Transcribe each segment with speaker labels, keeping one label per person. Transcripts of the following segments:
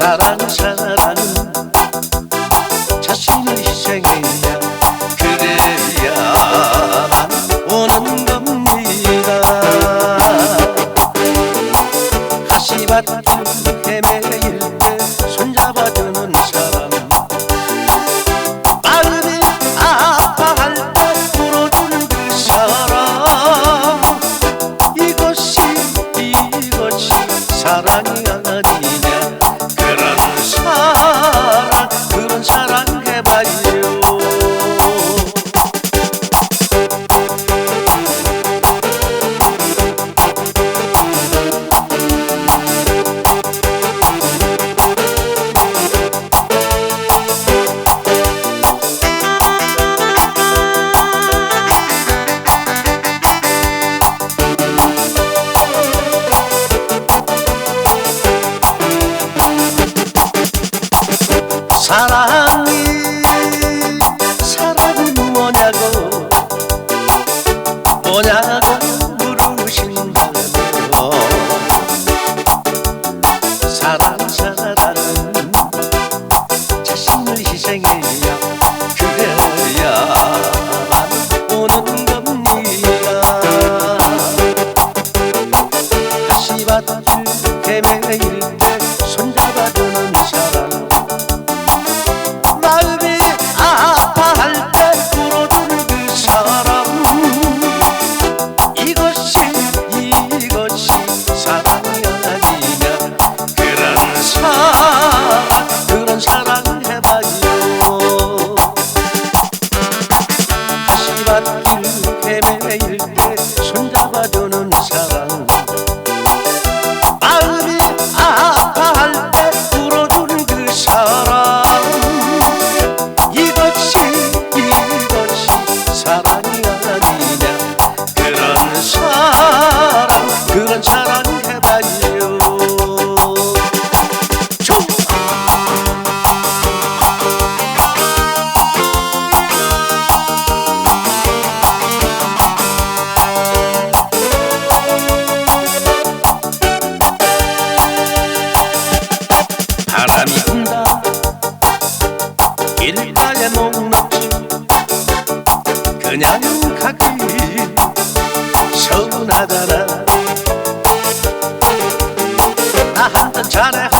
Speaker 1: 下半生。সারা Babylon 같은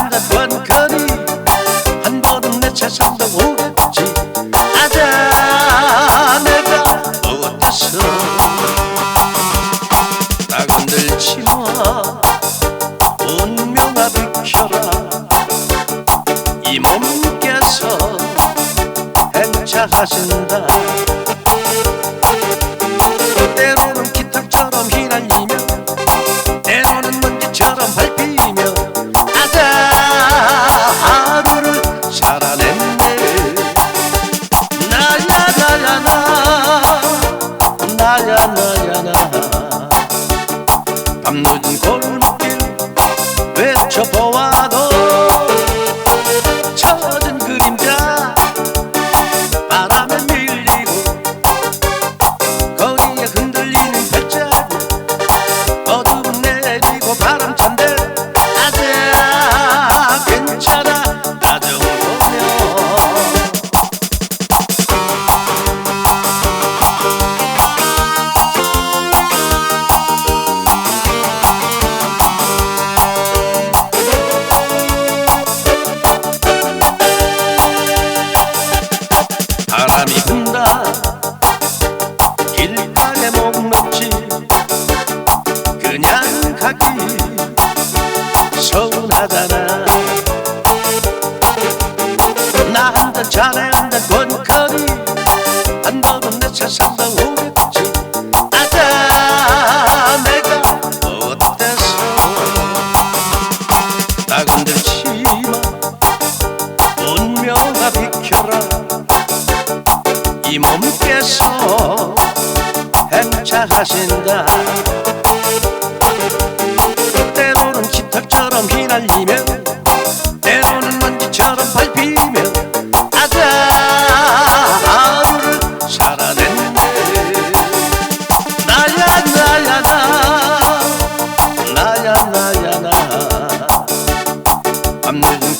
Speaker 1: 하잖아. 나한테 잘해한다. 권커리. 한 번은 내 세상도 오겠지. 아자 내가 어땠어? 나 근데 치마. 운명아 비켜라. 이 몸께서 행차하신 처럼 밟히면 아자 하루를 살아냈네 나야 나야 나. 나야 나야 나. 밤늦은